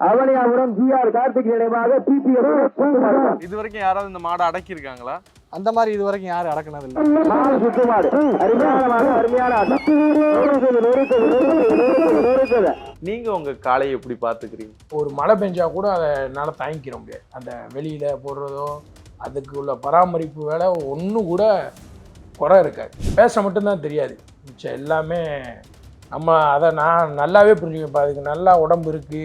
Avaniyapuram GR Karthik நினைவாக PPF இது வரைக்கும் யாராவது இந்த மாடை அடக்கியிருக்காங்களா? அந்த மாதிரி இது வரைக்கும் யாரும் அடக்குனது இல்லை மாடு சுத்துமாடு அருமையான மாடு அருமையான ஆட்டம் நீங்க உங்க காளையை எப்படி பாத்துக்கிறீங்க ஒரு மழை பெஞ்சா கூட அதை என்னால் தாங்கிக்கிற முடியாது. அந்த வெளியில் போடுறதோ அதுக்கு உள்ள பராமரிப்பு வேலை ஒன்றும் கூட குறை இருக்காது. பேச மட்டும்தான் தெரியாது. மிச்சம் எல்லாமே நம்ம அதை நான் நல்லாவே புரிஞ்சுக்கேன் இப்போ அதுக்கு நல்லா உடம்பு இருக்குது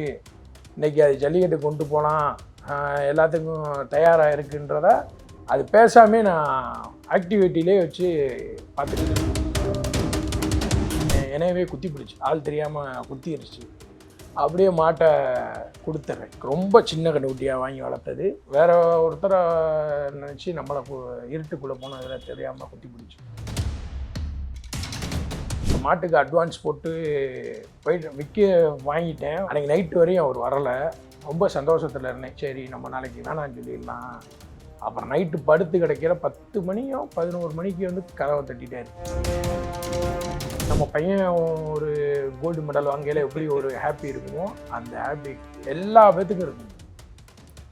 இன்றைக்கி அது ஜல்லிக்கட்டு கொண்டு போகலாம் எல்லாத்துக்கும் தயாராக இருக்குன்றத அது பேசாமே நான் ஆக்டிவிட்டிலே வச்சு பார்த்துக்கிட்டேன் எனவே குத்தி பிடிச்சி ஆள் தெரியாமல் குத்திருச்சு. அப்படியே மாட்டை கொடுத்துட்றேன் ரொம்ப சின்ன கண்டுக்குட்டியாக வாங்கி வளர்த்தது. வேற ஒருத்தரை நினச்சி நம்மளை இருட்டுக்குள்ளே போனதில் தெரியாமல் குத்தி பிடிச்சி. மாட்டுக்கு அட்வான்ஸ் போட்டு போயிட்டு விற்க வாங்கிட்டேன். அன்றைக்கி நைட்டு வரையும் அவர் வரலை. ரொம்ப சந்தோஷத்தில் இருந்தேன். சரி நம்ம நாளைக்கு வேணாம்னு சொல்லிடலாம். அப்புறம் நைட்டு படுத்து கிடைக்கிற பத்து மணியோ பதினோரு மணிக்கு வந்து கதவை தட்டிட்டாரு. நம்ம பையன் ஒரு கோல்டு மெடல் வாங்கையில் எப்படி ஒரு ஹாப்பி இருக்குமோ அந்த ஹாப்பி எல்லா பேத்துக்கும் இருக்கும்.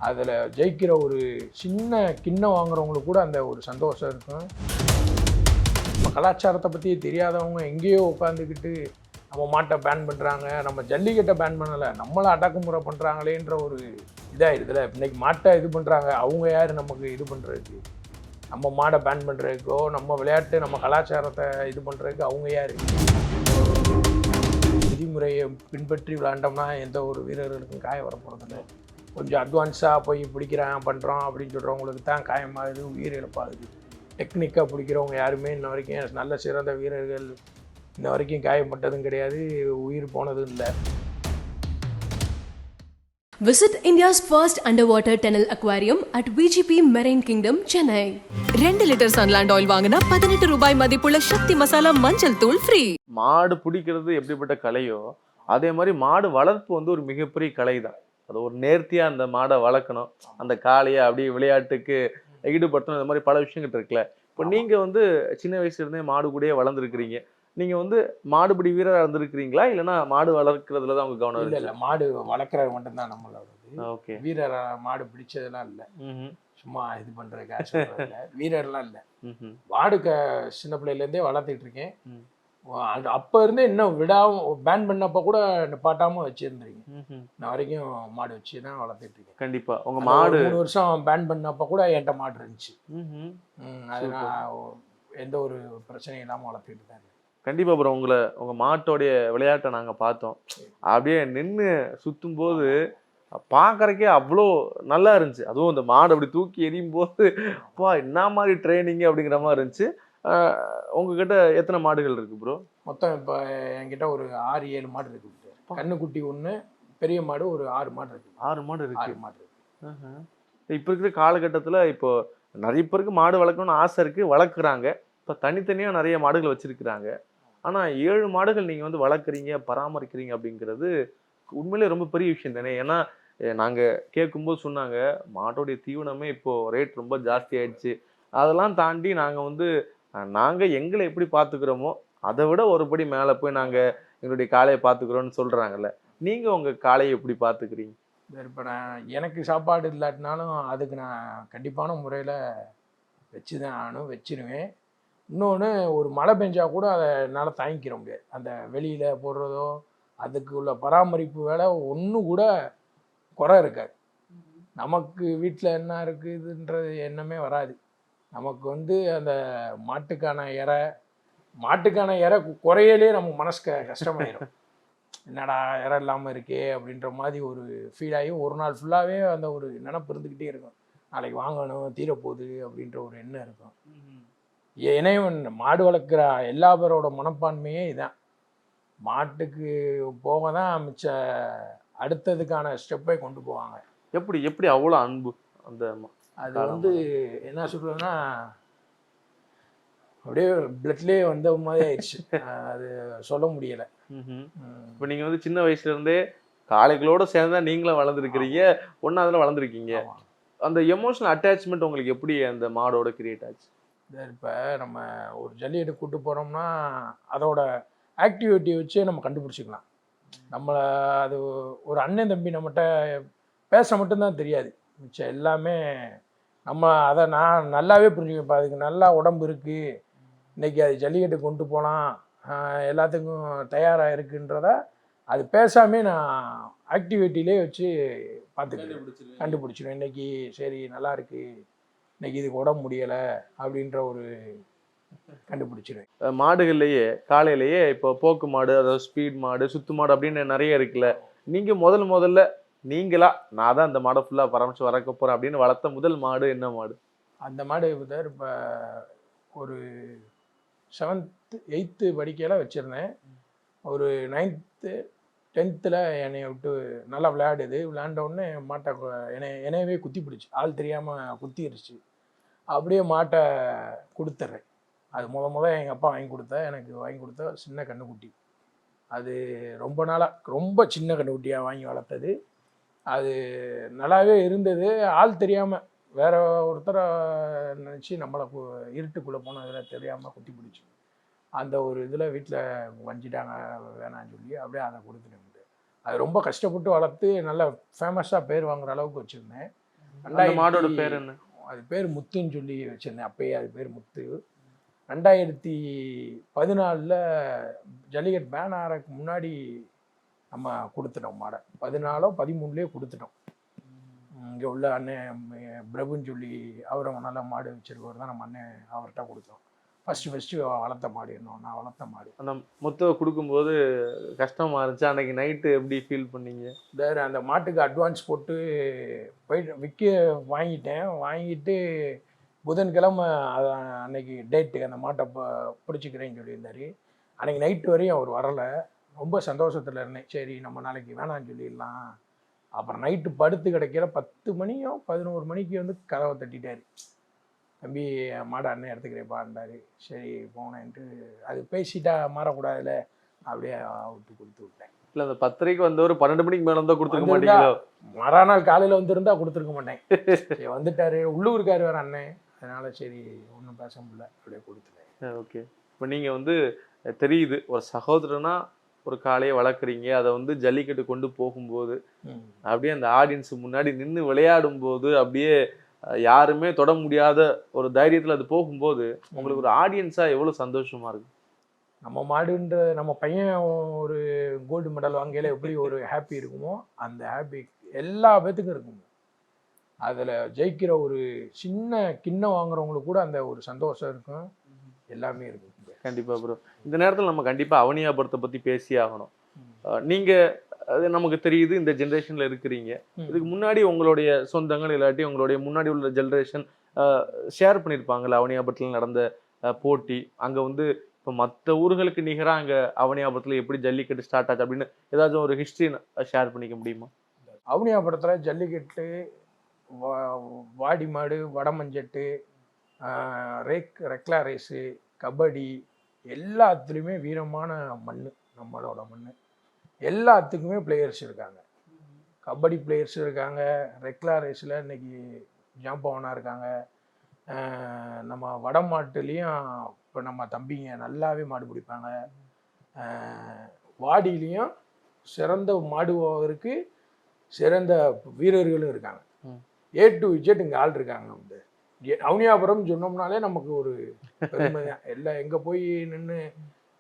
அதில் ஜெயிக்கிற ஒரு சின்ன கிண்ணம் வாங்குறவங்களுக்கு கூட அந்த ஒரு சந்தோஷம் இருக்கும். நம்ம கலாச்சாரத்தை பற்றி தெரியாதவங்க எங்கேயோ உட்காந்துக்கிட்டு நம்ம மாட்டை பேன் பண்ணுறாங்க நம்ம ஜல்லிக்கட்டை பேன் பண்ணலை நம்மளை அடக்குமுறை பண்ணுறாங்களேன்ற ஒரு இதாகிடுதுல இன்றைக்கி மாட்டை இது பண்ணுறாங்க அவங்க யார் நமக்கு இது பண்ணுறதுக்கு நம்ம மாடை பேன் பண்ணுறதுக்கோ நம்ம விளையாட்டு நம்ம கலாச்சாரத்தை இது பண்ணுறதுக்கு அவங்க யார்? விதிமுறையை பின்பற்றி விளாண்டோம்னா எந்த ஒரு வீரர்களுக்கும் காயம் வரப்போகிறதில்ல கொஞ்சம் அட்வான்ஸாக போய் பிடிக்கிறான் பண்ணுறோம் அப்படின்னு சொல்கிறவங்களுக்கு தான் காயமாகுது உயிர் இழப்பாகுது. டெக்னிக்காக பிடிக்கிறவங்க யாருமே இன்ன வரைக்கும் நல்ல சிறந்த வீரர்கள் இன்ன வரைக்கும் காயப்பட்டதும் கிடையாது உயிர் போனதும் இல்லை. Visit India's first underwater tunnel aquarium at VGP Marine Kingdom, Chennai. ரெண்டு லிட்டர் சன்லாண்ட் ஆயில் வாங்கினா பதினெட்டு ரூபாய் மதிப்புள்ள சக்தி மசாலா மஞ்சள் தூள் ஃப்ரீ மாடு பிடிக்கிறது எப்படிப்பட்ட கலையோ அதே மாதிரி மாடு வளர்ப்பு வந்து ஒரு மிகப்பெரிய கலை தான் அது ஒரு நேர்த்தியா அந்த மாடை வளர்க்கணும். அந்த காளையை அப்படியே விளையாட்டுக்கு ஈடுபடுத்தணும் இந்த மாதிரி பல விஷயங்கள் இருக்குல்ல. இப்போ நீங்க வந்து சின்ன வயசுல இருந்தே மாடு கூடயே வளர்ந்துருக்கிறீங்க. நீங்க வந்து மாடுபிடி வீரரா இருந்திருக்கிறீங்களா? இல்லைன்னா மாடு வளர்க்கறதுல தான் உங்க கவனம் இல்லை இல்லை. மாடு வளர்க்குறது மட்டும்தான் நம்மளோடது ஓகே. வீரர் மாடு பிடிச்சதெல்லாம் இல்லை. சும்மா இது பண்ணுறதுக்காக இல்லை வீரர்லாம் இல்லை. மாடு க சின்ன பிள்ளையிலேருந்தே வளர்த்துட்டு இருக்கேன். அது அப்போ இருந்தே இன்னும் விடாம பேன் பண்ணப்போ கூட நிப்பாட்டாமல் வச்சுருந்துருக்கேன் இன்ன வரைக்கும் மாடு வச்சு தான் வளர்த்துட்டு இருக்கேன். கண்டிப்பா. உங்க அந்த மாடு மூணு வருஷம் பேன் பண்ணப்போ கூட என்கிட்ட மாடு இருந்துச்சு. அது நான் எந்த ஒரு பிரச்சனையும் இல்லாமல் வளர்த்துக்கிட்டு தான் இருக்கேன். கண்டிப்பா ப்ரோ உங்களை உங்க மாட்டோடைய விளையாட்டை நாங்க பார்த்தோம். அப்படியே நின்று சுத்தும் போது பார்க்கறக்கே அவ்வளோ நல்லா இருந்துச்சு. அதுவும் இந்த மாடு அப்படி தூக்கி எறியும் போது அப்பா என்ன மாதிரி ட்ரைனிங் அப்படிங்கிற மாதிரி இருந்துச்சு. உங்ககிட்ட எத்தனை மாடுகள் இருக்கு ப்ரோ மொத்தம் இப்போ என்கிட்ட ஒரு ஆறு ஏழு மாடு இருக்கு. கண்ணுக்குட்டி ஒன்று பெரிய மாடு ஒரு ஆறு மாடு இருக்கு. ஆறு மாடு இருக்கு. ஆறு மாடு. இப்ப இருக்கிற காலகட்டத்துல இப்போ நிறைய பேருக்கு மாடு வளர்க்கணும்னு ஆசை இருக்கு வளர்க்குறாங்க. இப்போ தனித்தனியா நிறைய மாடுகள் வச்சிருக்கிறாங்க. ஆனா ஏழு மாடுகள் நீங்க வந்து வளர்க்குறீங்க பராமரிக்கிறீங்க அப்படிங்கிறது உண்மையிலே ரொம்ப பெரிய விஷயம் தானே. ஏன்னா அஹ் நாங்க கேட்கும்போது சொன்னாங்க மாட்டோடைய தீவனமே இப்போ ரேட் ரொம்ப ஜாஸ்தி ஆயிடுச்சு. அதெல்லாம் தாண்டி நாங்க வந்து அஹ் நாங்க எங்களை எப்படி பாத்துக்கிறோமோ அதை விட ஒரு படி மேல போய் நாங்க எங்களுடைய காளையை பாத்துக்கிறோம்னு சொல்றாங்கல்ல. நீங்க உங்க காளையை எப்படி பாத்துக்கிறீங்க? இப்போ நான் எனக்கு சாப்பாடு இல்லாட்டினாலும் அதுக்கு நான் கண்டிப்பான முறையில் வச்சு தான் ஆகணும் வச்சிருவேன். இன்னொன்று ஒரு மழை பெஞ்சா கூட அதை என்னால் தாங்கிக்கிற முடியாது. அந்த வெளியில் போடுறதோ அதுக்கு உள்ள பராமரிப்பு வேலை ஒன்றும் கூட குறை இருக்காது. நமக்கு வீட்டில் என்ன இருக்குதுன்றது எண்ணமே வராது. நமக்கு வந்து அந்த மாட்டுக்கான இறை மாட்டுக்கான இறை குறையலே நம்ம மனசுக்கு கஷ்டமாயிரும். என்னடா இறை இல்லாமல் இருக்கே அப்படின்ற மாதிரி ஒரு ஃபீல் ஆகி ஒரு நாள் ஃபுல்லாகவே அந்த ஒரு நினப்பு இருந்துக்கிட்டே இருக்கும். நாளைக்கு வாங்கணும் தீரப்போகுது அப்படின்ற ஒரு எண்ணம் இருக்கும். இணைவன் மாடு வளர்க்குற எல்லா பேரோட மனப்பான்மையே இதான். மாட்டுக்கு போக தான் மிச்ச அடுத்ததுக்கான ஸ்டெப்பை கொண்டு போவாங்க. எப்படி எப்படி அவ்வளோ அன்பு அந்த அது? வந்து என்ன சொல்றதுன்னா அப்படியே பிளட்லேயே வந்த மாதிரி ஆயிடுச்சு. அது சொல்ல முடியல. இப்போ நீங்க வந்து சின்ன வயசுல இருந்தே காளைகளோட சேர்ந்தா நீங்களும் வளர்ந்துருக்கிறீங்க. ஒன்னாவதுல வளர்ந்துருக்கீங்க. ஆமா. அந்த எமோஷனல் அட்டாச்மெண்ட் உங்களுக்கு எப்படி அந்த மாடோட கிரியேட் ஆச்சு? இப்போ நம்ம ஒரு ஜல்லிக்கட்டு கூட்டு போகிறோம்னா அதோட ஆக்டிவிட்டியை வச்சே நம்ம கண்டுபிடிச்சிக்கலாம். நம்மளை அது ஒரு அண்ணன் தம்பி நம்மகிட்ட பேச மட்டும்தான் தெரியாது. மிச்சம் எல்லாமே நம்ம அதை நான் நல்லாவே புரிஞ்சுக்கப்பா அதுக்கு நல்லா உடம்பு இருக்குது இன்னைக்கு அது ஜல்லிக்கட்டு கொண்டு போகலாம் எல்லாத்துக்கும் தயாராக இருக்குன்றத அது பேசாமே நான் ஆக்டிவிட்டிலே வச்சு பார்த்துக்கிறேன். கண்டுபிடிச்சிடும் இன்னைக்கு சரி நல்லா இருக்கு. இன்னைக்கு இதுக்கு உடம்பு முடியலை அப்படின்ற ஒரு கண்டுபிடிச்சிருவேன். மாடுகள்லயே காலையிலேயே இப்போ போக்கு மாடு அதாவது ஸ்பீட் மாடு சுத்து மாடு அப்படின்னு நிறைய இருக்குல்ல. நீங்க முதல் முதல்ல நீங்களா நான் தான் அந்த மாடை ஃபுல்லா பராமரிச்சு வளர்க்க போறேன் அப்படின்னு வளர்த்த முதல் மாடு என்ன மாடு? அந்த மாடு இப்போ ஒரு செவன்த்து எயித்து படிக்கையில் வச்சுருந்தேன். ஒரு நைன்த்து டென்த்தில் என்னை விட்டு நல்லா விளையாடுது. விளையாண்டவுடனே மாட்டை என்னை என்னையவே குத்தி பிடிச்சி. ஆள் தெரியாமல் குத்திடுச்சு அப்படியே மாட்டை கொடுத்துட்றேன் அது முத முத எங்கள் அப்பா வாங்கி கொடுத்த எனக்கு வாங்கி கொடுத்த சின்ன கண்ணுக்குட்டி. அது ரொம்ப நாளாக ரொம்ப சின்ன கண்ணுக்குட்டியாக வாங்கி வளர்த்தது. அது நல்லாவே இருந்தது. ஆள் தெரியாமல் வேற ஒருத்தரை நினச்சி நம்மளை இருட்டுக்குள்ளே போனதில் தெரியாமல் குத்தி பிடிச்சி. அந்த ஒரு இதில் வீட்டில் வஞ்சிட்டாங்க வேணாம்னு சொல்லி அப்படியே அதை கொடுத்துட்டு அது ரொம்ப கஷ்டப்பட்டு வளர்த்து நல்ல ஃபேமஸாக பேர் வாங்குற அளவுக்கு வச்சுருந்தேன். அந்த மாடோட பேர் என்ன? அது பேர் முத்துன்னு சொல்லி வச்சுருந்தேன் அப்பயே அது பேர் முத்து. ரெண்டாயிரத்தி பதினாலில் ஜல்லிக்கட் பேன் ஆகிறதுக்கு முன்னாடி நம்ம கொடுத்துட்டோம் மாடை. பதினாலோ பதிமூணுலேயே கொடுத்துட்டோம். இங்கே உள்ள அண்ணன் பிரபுன்னு சொல்லி அவரை நல்ல மாடு வச்சிருக்கவர் தான் நம்ம அண்ணன் அவர்கிட்ட கொடுத்தோம். ஃபஸ்ட்டு ஃபஸ்ட்டு வளர்த்த மாடு என்ன நான் வளர்த்த மாடு. அந்த முத்துவை கொடுக்கும்போது கஷ்டமா இருந்துச்சு அன்னைக்கு நைட்டு எப்படி ஃபீல் பண்ணீங்க? வேறு அந்த மாட்டுக்கு அட்வான்ஸ் போட்டு போயிட்டு விற்க வாங்கிட்டேன். வாங்கிட்டு புதன்கிழமை அன்னைக்கு டேட்டு அந்த மாட்டை ப பிடிச்சிக்கிறேன்னு சொல்லியிருந்தாரு. அன்னைக்கு நைட்டு வரையும் அவர் வரலை. ரொம்ப சந்தோஷத்தில் இருந்தேன். சரி நம்ம நாளைக்கு வேணாம்னு சொல்லிடலாம். அப்புறம் நைட்டு படுத்து கிடைக்கல பத்து மணியோ பதினோரு மணிக்கு வந்து கதவை தட்டிட்டாரு. தம்பி மாடை அண்ணன் எடுத்துக்கிறேப்பான்றாரு சரி போனேன்ட்டு அது பேசிட்டா மாறக்கூடாதுல்ல அப்படியே விட்டு கொடுத்து விட்டேன். இல்ல அந்த பத்திரிக்கை வந்தவர் பன்னெண்டு மணிக்கு மேல வந்தா கொடுத்துக்க வந்திருந்தா- மாட்டீங்களோ? மறுநாள் காலையில் வந்திருந்தா கொடுத்துருக்க மாட்டேன். சரி வந்துட்டாரு. உள்ளூர்கார் வேற அண்ணன். அதனால சரி ஒன்றும் பேச முடியல. அப்படியே கொடுத்துட்டேன். ஓகே. இப்போ நீங்க வந்து தெரியுது ஒரு சகோதரனா ஒரு காளையை வளர்க்குறீங்க அதை வந்து ஜல்லிக்கட்டு கொண்டு போகும்போது. அப்படியே அந்த ஆடியன்ஸ் முன்னாடி நின்று விளையாடும் போது அப்படியே யாருமே தொட முடியாத ஒரு தைரியத்துல அது போகும்போது உங்களுக்கு ஒரு ஆடியன்ஸா எவ்வளவு சந்தோஷமா இருக்கு? நம்ம மாடுன்ற நம்ம பையன் ஒரு கோல்டு மெடல் வாங்கையில எப்படி ஒரு ஹாப்பி இருக்குமோ அந்த ஹாப்பி எல்லா பேத்துக்கும் இருக்கும் அதில் ஜெயிக்கிற ஒரு சின்ன கிண்ணம் வாங்குறவங்களுக்கு கூட அந்த ஒரு சந்தோஷம் இருக்கும். எல்லாமே இருக்கும். கண்டிப்பா ப்ரோ இந்த நேரத்துல நம்ம கண்டிப்பா அவனியாபுரத்தை பத்தி பேசி ஆகணும். அஹ், நீங்க அது நமக்கு தெரியுது இந்த ஜென்ரேஷன்ல இருக்கிறீங்க. இதுக்கு முன்னாடி உங்களுடைய சொந்தங்கள் இல்லாட்டி உங்களுடைய முன்னாடி உள்ள ஜென்ரேஷன் ஷேர் பண்ணியிருப்பாங்கல்ல அவனியாபுரத்தில் நடந்த போட்டி. அங்க வந்து இப்போ மற்ற ஊர்களுக்கு நிகராக அங்க அவனியாபுரத்தில் எப்படி ஜல்லிக்கட்டு ஸ்டார்ட் ஆச்சு அப்படின்னு ஏதாச்சும் ஒரு ஹிஸ்ட்ரி ஷேர் பண்ணிக்க முடியுமா? அவனியாபுரத்தில் ஜல்லிக்கட்டு வாடி மாடு வடமஞ்சட்டு ரேக் ரெக்லா ரேஸு கபடி எல்லாத்துலேயுமே வீரமான மண் நம்மளோட மண் எல்லாத்துக்குமே பிளேயர்ஸ் இருக்காங்க. கபடி பிளேயர்ஸ் இருக்காங்க. ரெக்லா ரேஸில் இன்னைக்கு ஜாம்பவனாக இருக்காங்க. நம்ம வடமாட்டுலேயும் இப்போ நம்ம தம்பிங்க நல்லாவே மாடு பிடிப்பாங்க. வாடியிலையும் சிறந்த மாடுவருக்கு சிறந்த வீரர்களும் இருக்காங்க. ஏ டு விஜெட் இங்கே ஆள் இருக்காங்க வந்து. அவனியாபுரம் சொன்னோம்னாலே நமக்கு ஒரு எல்லாம் எங்கே போய் நின்று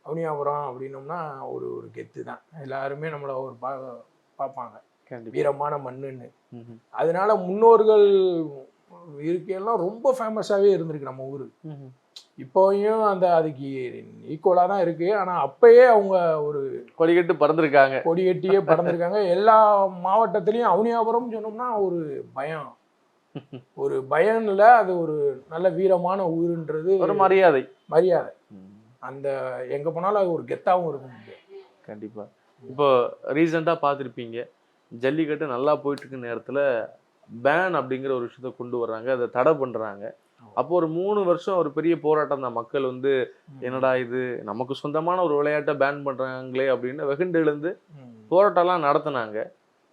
அவனியாபுரம் அப்படின்னோம்னா ஒரு ஒரு கெத்து தான் எல்லாருமே நம்மளை ஒரு பா பார்ப்பாங்க. வீரமான மண்ணுன்னு. அதனால முன்னோர்கள் இருக்கையெல்லாம் ரொம்ப ஃபேமஸாகவே இருந்திருக்கு நம்ம ஊர். இப்போயும் அந்த அதுக்கு ஈக்குவலாக தான் இருக்கு. ஆனால் அப்பயே அவங்க ஒரு கொடிக்கட்டு பறந்துருக்காங்க. கொடியேட்டியே பறந்துருக்காங்க. எல்லா மாவட்டத்திலையும் அவனியாபுரம் சொன்னோம்னா ஒரு பயம். ஒரு பயம் இல்ல அது ஒரு நல்ல வீரமான ஊருன்றது ஒரு மரியாதை. மரியாதை. அந்த எங்க போனாலும் அது ஒரு கெத்தாவும் இருக்கும் கண்டிப்பா. இப்போ ரீசெண்டாக பார்த்துருப்பீங்க ஜல்லிக்கட்டு நல்லா போயிட்டு இருக்க நேரத்துல பேன் அப்படிங்கிற ஒரு விஷயத்த கொண்டு வர்றாங்க அதை தடை பண்றாங்க. அப்போ ஒரு மூணு வருஷம் ஒரு பெரிய போராட்டம் தான். மக்கள் வந்து என்னடா இது நமக்கு சொந்தமான ஒரு விளையாட்டை பேன் பண்றாங்களே அப்படின்னு வெகுண்டு எழுந்து. போராட்டம்லாம் நடத்துனாங்க.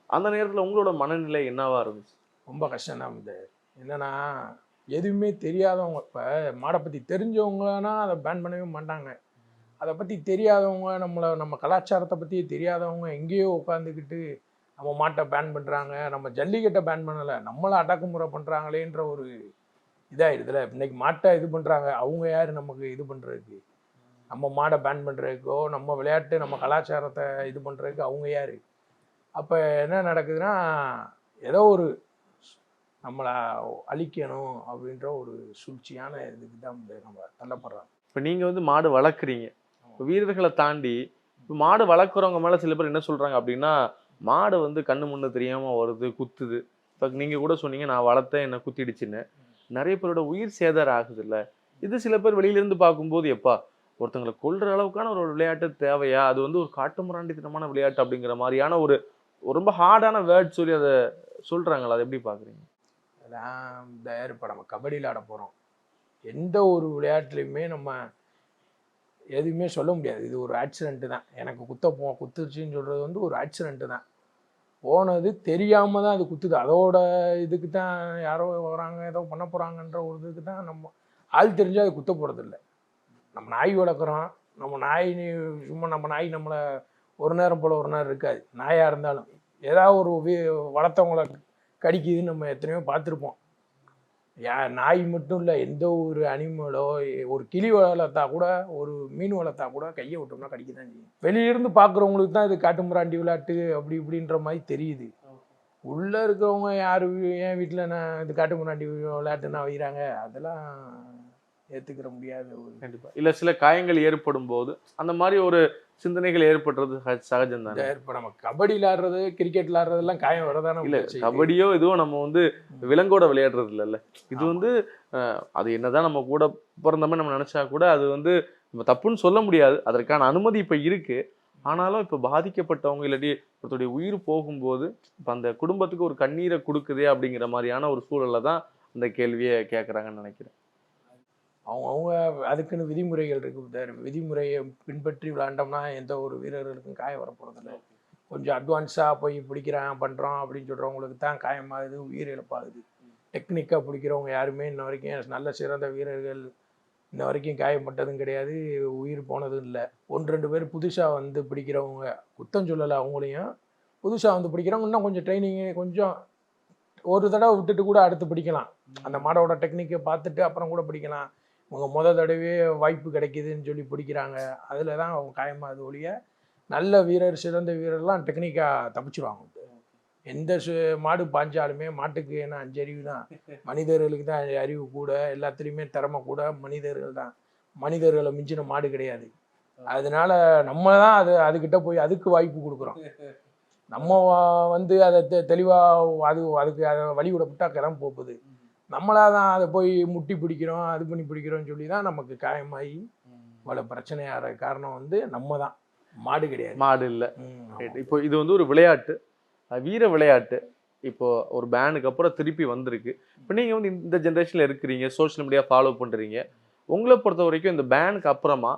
அந்த நேரத்துல உங்களோட மனநிலை என்னவா இருந்துச்சு? ரொம்ப கஷ்டம் தான் இது என்னென்னா எதுவுமே தெரியாதவங்க இப்போ மாடை பற்றி தெரிஞ்சவங்கன்னா அதை பேன் பண்ணவே மாட்டாங்க. அதை பற்றி தெரியாதவங்க நம்மளை நம்ம கலாச்சாரத்தை பற்றி தெரியாதவங்க எங்கேயோ உட்காந்துக்கிட்டு நம்ம மாட்டை பேன் பண்ணுறாங்க நம்ம ஜல்லிக்கட்டை பேன் பண்ணலை நம்மளை அடக்குமுறை பண்ணுறாங்களேன்ற ஒரு இதாகிடுதுல இன்னைக்கு மாட்டை இது பண்ணுறாங்க அவங்க யார் நமக்கு இது பண்ணுறதுக்கு நம்ம மாடை பேன் பண்ணுறதுக்கோ நம்ம விளையாட்டு நம்ம கலாச்சாரத்தை இது பண்ணுறதுக்கு அவங்க யார்? அப்போ என்ன நடக்குதுன்னா ஏதோ ஒரு நம்மளை அழிக்கணும் அப்படின்ற ஒரு சூழ்ச்சியான இதுக்கு தான் நம்ம தள்ளப்படுறோம் இப்போ நீங்க வந்து மாடு வளர்க்குறீங்க. இப்போ வீரர்களை தாண்டி இப்போ மாடு வளர்க்குறவங்க மேல சில பேர் என்ன சொல்றாங்க அப்படின்னா மாடு வந்து கண்ணு முன்னு தெரியாம வருது குத்துது. இப்போ நீங்க கூட சொன்னீங்க நான் வளர்த்தேன் என்ன குத்திடுச்சுன்னு. நிறைய பேரோட உயிர் சேதாரம் ஆகுது இல்ல இது சில பேர் வெளியில இருந்து பார்க்கும்போது எப்பா ஒருத்தங்களை கொல்ற அளவுக்கான ஒரு விளையாட்டு தேவையா? அது வந்து ஒரு காட்டு முராண்டித்தனமான விளையாட்டு அப்படிங்கிற மாதிரியான ஒரு ரொம்ப ஹார்டான வேர்ட் சொல்லி அதை சொல்றாங்களா? அதை எப்படி பாக்குறீங்க அதான் இப்போ நம்ம கபடி விளையாட போகிறோம் எந்த ஒரு விளையாட்டுலையுமே நம்ம எதுவுமே சொல்ல முடியாது. இது ஒரு ஆக்சிடென்ட்டு தான். எனக்கு குத்த போ குத்துச்சின்னு சொல்கிறது வந்து ஒரு ஆக்சிடென்ட்டு தான். போனது தெரியாமல் தான் அது குத்துது. அதோட இதுக்கு தான் யாரோ வராங்க ஏதோ பண்ண போகிறாங்கன்ற ஒரு இதுக்கு தான் நம்ம ஆள் தெரிஞ்சால் அது குத்த போகிறதில்ல நம்ம நாய் வளர்க்குறோம். நம்ம நாய் சும்மா நம்ம நாய் நம்மளை ஒரு நேரம் போல் ஒரு நேரம் இருக்காது. நாயாக இருந்தாலும். ஏதாவது ஒரு வளர்த்தவங்களை கடிக்குதுன்னு நம்ம எத்தனையோ பார்த்துருப்போம். யா நாய் மட்டும் இல்லை எந்த ஒரு அனிமலோ ஒரு கிளி வளர்த்தா கூட ஒரு மீன் வளர்த்தா கூட கையை விட்டோம்னா கடிக்க தான் செய்யும். வெளியிருந்து பார்க்குறவங்களுக்கு தான் இது காட்டுமுராண்டி விளையாட்டு அப்படி இப்படின்ற மாதிரி தெரியுது. உள்ளே இருக்கிறவங்க யார் என் வீட்டில் நான் இது காட்டுமுராண்டி விளையாட்டு நான் வைக்கிறாங்க அதெல்லாம் ஏற்றுக்கிற முடியாத ஒரு கண்டிப்பா. இல்ல சில காயங்கள் ஏற்படும் போது அந்த மாதிரி ஒரு சிந்தனைகள் ஏற்படுறது சக- சகஜம் தானே இப்போ நம்ம கபடி விளையாடுறது கிரிக்கெட் விளையாடுறதெல்லாம் காயம் வரதானே இல்ல. கபடியோ இதுவோ நம்ம வந்து விலங்கோட விளையாடுறது இல்லைல்ல. இது வந்து அது என்னதான் நம்ம கூட பிறந்தமே நம்ம நினைச்சா கூட அது வந்து நம்ம தப்புன்னு சொல்ல முடியாது. அதற்கான அனுமதி இப்ப இருக்கு. ஆனாலும் இப்ப பாதிக்கப்பட்டவங்க இல்லாட்டி ஒருத்தருடைய உயிர் போகும்போது இப்ப அந்த குடும்பத்துக்கு ஒரு கண்ணீரை கொடுக்குதே அப்படிங்கிற மாதிரியான ஒரு சூழல்ல தான் அந்த கேள்வியை கேட்கறாங்கன்னு நினைக்கிறேன். அவங்க அவங்க அதுக்குன்னு விதிமுறைகள் இருக்கு சார் விதிமுறையை பின்பற்றி விளாண்டோம்னா எந்த ஒரு வீரர்களுக்கும் காயம் வரப்போறதில்ல. கொஞ்சம் அட்வான்ஸாக போய் பிடிக்கிறான் பண்ணுறோம் அப்படின்னு சொல்கிறவங்களுக்கு தான் காயமாகுது உயிர் இழப்பாகுது. டெக்னிக்காக பிடிக்கிறவங்க யாருமே இன்ன வரைக்கும் நல்ல சிறந்த வீரர்கள் இன்ன வரைக்கும் காயப்பட்டதும் கிடையாது உயிர் போனதும் இல்லை. ஒன்று ரெண்டு பேர் புதுசாக வந்து பிடிக்கிறவங்க குத்தம் சொல்லலை அவங்களையும். புதுசாக வந்து பிடிக்கிறவங்க இன்னும் கொஞ்சம் ட்ரைனிங்கு கொஞ்சம் ஒரு தடவை விட்டுட்டு கூட அடுத்து பிடிக்கலாம். அந்த மாடோட டெக்னிக்கை பார்த்துட்டு அப்புறம் கூட பிடிக்கலாம். அவங்க முத தடவையே வாய்ப்பு கிடைக்குதுன்னு சொல்லி பிடிக்கிறாங்க. அதில் தான் அவங்க காயமாகுது ஒழிய நல்ல வீரர் சிறந்த வீரர்லாம் டெக்னிக்காக தப்பிச்சிருவாங்க. எந்த சு மாடு பாஞ்சாலுமே மாட்டுக்கு என்ன அஞ்சறிவு தான் மனிதர்களுக்கு தான் அறிவு கூட எல்லாத்துலேயுமே திறமை கூட மனிதர்கள் தான். மனிதர்களை மிஞ்சின மாடு கிடையாது. அதனால நம்ம தான் அது அதுக்கிட்ட போய் அதுக்கு வாய்ப்பு கொடுக்குறோம். நம்ம வந்து அதை தெ தெளிவாக அது அதுக்கு அதை வழிவிடப்பட்டால் கிளம்ப போகுது. நம்மளா தான் அதை போய் முட்டி பிடிக்கிறோம் அது பண்ணி பிடிக்கிறோம்னு சொல்லி தான் நமக்கு காயமாகி இவ்வளோ பிரச்சனையாகிற காரணம் வந்து நம்ம தான் மாடு கிடையாது. மாடு இல்ல. இப்போ இது வந்து ஒரு விளையாட்டு. வீர விளையாட்டு. இப்போ ஒரு பேனுக்கு அப்புறம் திருப்பி வந்திருக்கு. இப்போ நீங்க வந்து இந்த ஜென்ரேஷன்ல இருக்கிறீங்க சோஷியல் மீடியா ஃபாலோ பண்றீங்க. உங்களை பொறுத்த வரைக்கும் இந்த பேனுக்கு அப்புறமா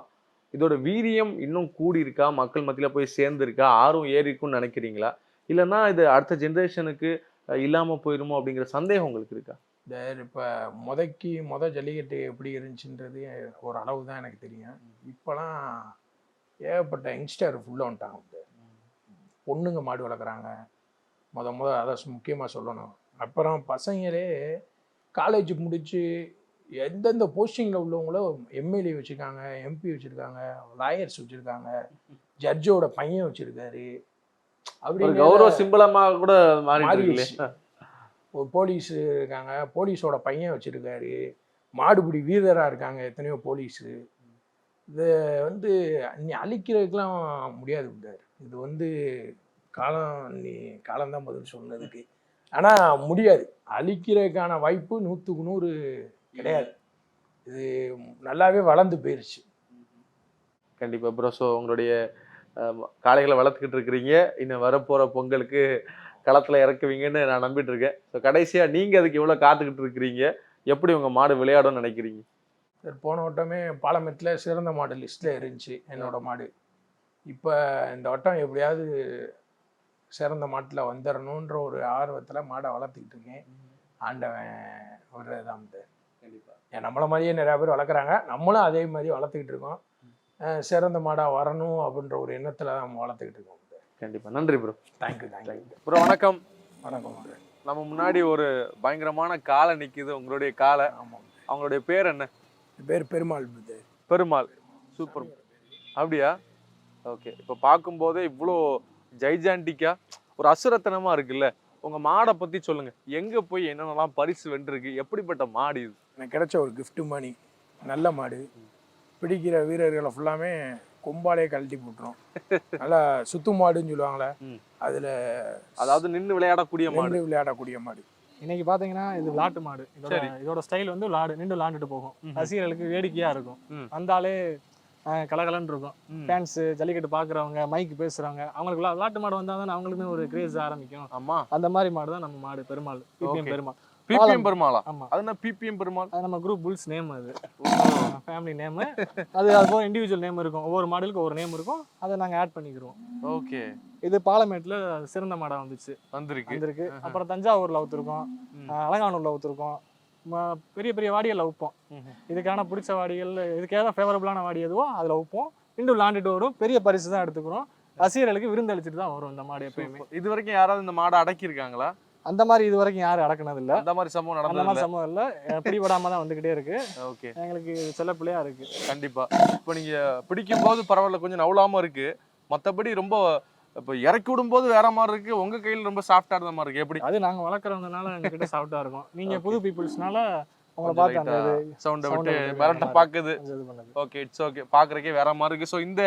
இதோட வீரியம் இன்னும் கூடி இருக்கா மக்கள் மத்தியில போய் சேர்ந்து இருக்கா ஆர்வம் ஏறி இருக்கும்னு நினைக்கிறீங்களா? இல்லைன்னா இது அடுத்த ஜென்ரேஷனுக்கு இல்லாம போயிருமோ அப்படிங்கிற சந்தேகம் உங்களுக்கு இருக்கா? இப்போ முதக்கி முத ஜல்லிக்கட்டு எப்படி இருந்துச்சுன்றது ஒரு அளவு தான் எனக்கு தெரியும். இப்போலாம் ஏகப்பட்ட யங்ஸ்டர் ஃபுல்லாக வந்துட்டாங்க வந்து. பொண்ணுங்க மாடு வளர்க்குறாங்க. முத முத அதை முக்கியமாக சொல்லணும். அப்புறம் பசங்களே காலேஜ் முடிச்சு எந்தெந்த போஸ்டிங்கில் உள்ளவங்களோ எம்எல்ஏ வச்சுருக்காங்க எம்பி வச்சுருக்காங்க லாயர்ஸ் வச்சுருக்காங்க ஜட்ஜோட பையன் வச்சுருக்காரு. அப்படி கௌரவ சிம்பளமா கூட மாறிடுச்சு. ஒரு போலீஸ் இருக்காங்க போலீஸோட பையன் வச்சுருக்காரு. மாடுபிடி வீரராக இருக்காங்க எத்தனையோ போலீஸு. இது வந்து நீ அழிக்கிறதுக்கெலாம் முடியாது விட்டார் இது வந்து காலம் நீ காலம்தான் பதில் சொன்னதுக்கு. ஆனால் முடியாது. அழிக்கிறதுக்கான வாய்ப்பு நூற்றுக்கு நூறு கிடையாது. இது நல்லாவே வளர்ந்து போயிருச்சு. கண்டிப்பாக ப்ரோ ஸோ உங்களுடைய காளைகளை வளர்த்துக்கிட்டு இருக்கிறீங்க. இன்னும் வரப்போகிற பொங்கலுக்கு களத்துல இறக்குவீங்கன்னு நான் நம்பிட்டு இருக்கேன். ஸோ கடைசியா நீங்க அதுக்கு எவ்வளவு காத்துக்கிட்டு இருக்கிறீங்க. எப்படி உங்க மாடு விளையாடும்னு நினைக்கிறீங்க? சார் போன வட்டமே பாலமெட்டில் சிறந்த மாடு லிஸ்ட்டில் இருந்துச்சு என்னோட மாடு. இப்போ இந்த வட்டம் எப்படியாவது சிறந்த மாட்டில் வந்துடணுன்ற ஒரு ஆர்வத்தில் மாடை வளர்த்துக்கிட்டு இருக்கேன். ஆண்டவன் விடுறது தான் வந்து ஏன் நம்மளை மாதிரியே நிறையா பேர் வளர்க்குறாங்க. நம்மளும் அதே மாதிரி வளர்த்துக்கிட்டு இருக்கோம். சிறந்த மாடாக வரணும் அப்படின்ற ஒரு எண்ணத்தில் தான் நம்ம வளர்த்துக்கிட்டு இருக்கோம். கண்டிப்பா. நன்றி ப்ரோ தேங்க்யூ தேங்க்யூ ப்ரோ வணக்கம். வணக்கம் நம்ம முன்னாடி ஒரு பயங்கரமான காளை நிக்குது உங்களுடைய காளை. ஆமாம் அவங்களுடைய பேர் என்ன? என் பேர் பெருமாள் பெருமாள். சூப்பர். அப்படியா? ஓகே. இப்போ பார்க்கும்போதே இவ்வளோ ஜைஜாண்டிக்கா ஒரு அசுரத்தனமா இருக்குல்ல. உங்க மாடை பத்தி சொல்லுங்க. எங்க போய் என்னென்னலாம் பரிசு வென்றிருக்கு? எப்படிப்பட்ட மாடு இது? எனக்கு கிடைச்ச ஒரு gift மணி நல்ல மாடு. பிடிக்கிற வீரர்களை ஃபுல்லாமே கொம்பாலே கழட்டி போட்டுரும் நல்லா சுத்து மாடுன்னு சொல்லுவாங்களே. அதில் அதாவது நின்னு விளையாடக்கூடிய மாடு நின்று விளையாடக்கூடிய மாடு இன்னைக்கு பாத்தீங்கன்னா இது விளாட்டு மாடு இதோட. இதோட ஸ்டைல் வந்து விளாடு நின்று விளாண்டுட்டு போகும். ரசிகர்களுக்கு வேடிக்கையா இருக்கும். வந்தாலே கலகலன்னு இருக்கும். ஃபேன்ஸ் ஜல்லிக்கட்டு பாக்குறவங்க மைக் பேசுறவங்க அவங்களுக்கு விளா- விளாட்டு மாடு வந்தா தானே அவங்களுக்குமே ஒரு கிரேஸ் ஆரம்பிக்கும் ஆமா அந்த மாதிரி மாடு தான் நம்ம மாடு பெருமாள். பெருமாள் பிபிஎம் பெருமாளா? ஆமா. அது என்ன பிபிஎம் பெருமாள்? அது நம்ம குரூப் புல்ஸ் நேம் அது. ஃபேமிலி நேம் அது அது போக இண்டிவிஜுவல் நேம் இருக்கும். ஒவ்வொரு மாடலுக்கு ஒவ்வொரு நேம் இருக்கும். அதை நாங்க ஆட் பண்ணிக்கிறோம் ஓகே. இது பாலமேட்ல சிறந்த மாடா வந்துச்சு. வந்திருக்கு. வந்திருக்கு. அப்புறம் தஞ்சாவூர்ல ஊத்துருக்கோம் ம். அஹ் அலங்காநல்லூர்ல ஊத்துருக்கோம் ம- பெரிய பெரிய வாடிகளில் ம்ஹும். இதுக்கான பிடிச்ச வாடிகள் இதுக்கு ஏதாவது ஃபேவரபுளான வாடி எதுவோ அதில் வைப்போம் இன்னும் விளாண்டுட்டு வரும். பெரிய பரிசு தான் எடுத்துக்கிறோம். ரசிகர்களுக்கு விருந்தளிச்சுட்டு தான் வரும் இந்த மாடு எப்பயுமே. இது வரைக்கும் யாராவது இந்த மாடை அடக்கியிருக்காங்களா? அந்த மாதிரி இது வரைக்கும் யாரும் அடக்குனது இல்ல அந்த மாதிரி சம்பவம் அந்த நடந்தது மாதிரி சம்பவம் இல்லை. பிடிபடாம தான் வந்துகிட்டே இருக்கு. ஓகே. எங்களுக்கு செல்ல பிள்ளையா இருக்கு. கண்டிப்பா. இப்போ நீங்க பிடிக்கும் போது பரவாயில்ல கொஞ்சம் நவுலாம இருக்கு. மத்தபடி ரொம்ப இப்போ இறக்கி விடும்போது வேற மாதிரி இருக்கு. உங்க கையில ரொம்ப சாஃப்டா இருந்த மாதிரி இருக்கு. எப்படி? அது நாங்க வளர்க்குறதுனால எங்ககிட்ட சாஃப்டா இருக்கும். நீங்க புது பீப்புள்ஸ்னால உங்களை பார்த்து அந்த சவுண்டை விட்டு மிரட்ட பாக்குது ஓகே இட்ஸ் ஓகே பாக்குறதுக்கே வேற மாதிரி இருக்கு. ஸோ இந்த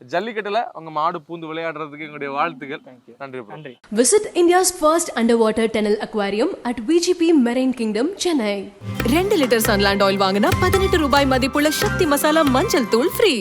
ஜல்லிக்கட்டுல உங்க மாடு பூந்து விளையாடுறதுக்கு எங்களுடைய வாழ்த்துக்கள் நன்றி. நன்றி Visit India's first underwater tunnel aquarium at VGP Marine Kingdom, Chennai. ரெண்டு லிட்டர் சன்லாண்ட் ஆயில் வாங்கினா பதினெட்டு ரூபாய் மதிப்புள்ள சக்தி மசாலா மஞ்சள் தூள் ஃப்ரீ